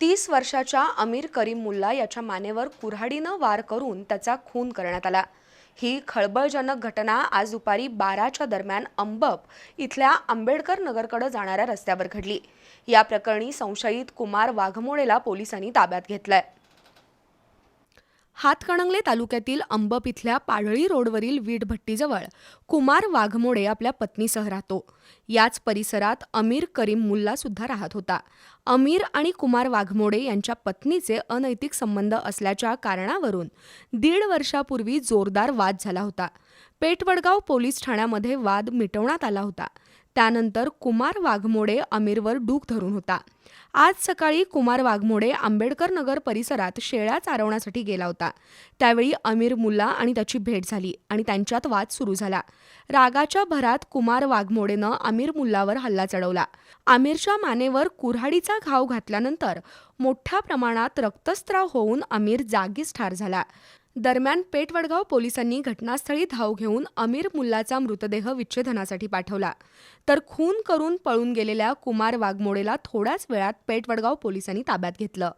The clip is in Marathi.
तीस वर्षाच्या अमीर करीम मुल्ला याच्या मानेवर कुऱ्हाडीनं वार करून त्याचा खून करण्यात आला. ही खळबळजनक घटना आज दुपारी बाराच्या दरम्यान अंबप इथल्या आंबेडकर नगरकडे जाणाऱ्या रस्त्यावर घडली. या प्रकरणी संशयित कुमार वाघमोडेला पोलिसांनी ताब्यात घेतलंय. हातकणंगले तालुक्यातील अंबप इथल्या पाडळी रोडवरील वीटभट्टीजवळ कुमार वाघमोडे आपल्या पत्नीसह राहतो. याच परिसरात अमीर करीम मुल्ला सुद्धा राहत होता. अमीर आणि कुमार वाघमोडे यांच्या पत्नीचे अनैतिक संबंध असल्याच्या कारणावरून दीड वर्षापूर्वी जोरदार वाद झाला होता. पेटवडगाव पोलीस ठाण्यामध्ये वाद मिटवण्यात आला होता. त्यानंतर कुमार वाघमोडे अमीरवर डूक धरून होता. आज सकाळी कुमार वाघमोडे आंबेडकर नगर परिसरात शेळ्या चारवण्यासाठी गेला होता. त्यावेळी अमीर मुल्ला आणि त्याची भेट झाली आणि त्यांच्यात वाद सुरू झाला. रागाच्या भरात कुमार वाघमोडेनं अमीर मुल्लावर हल्ला चढवला. आमिरच्या मानेवर कुऱ्हाडीचा घाव घातल्यानंतर मोठ्या प्रमाणात रक्तस्त्राव होऊन अमीर जागीच ठार झाला. दरम्यान पेठवडगाव पोलिसांनी घटनास्थळी धाव घेऊन अमीर मुल्लाचा मृतदेह विच्छेदनासाठी पाठवला. तर खून करून पळून गेलेल्या कुमार वाघमोडेला थोड्याच वेळात पेठवडगाव पोलिसांनी ताब्यात घेतलं.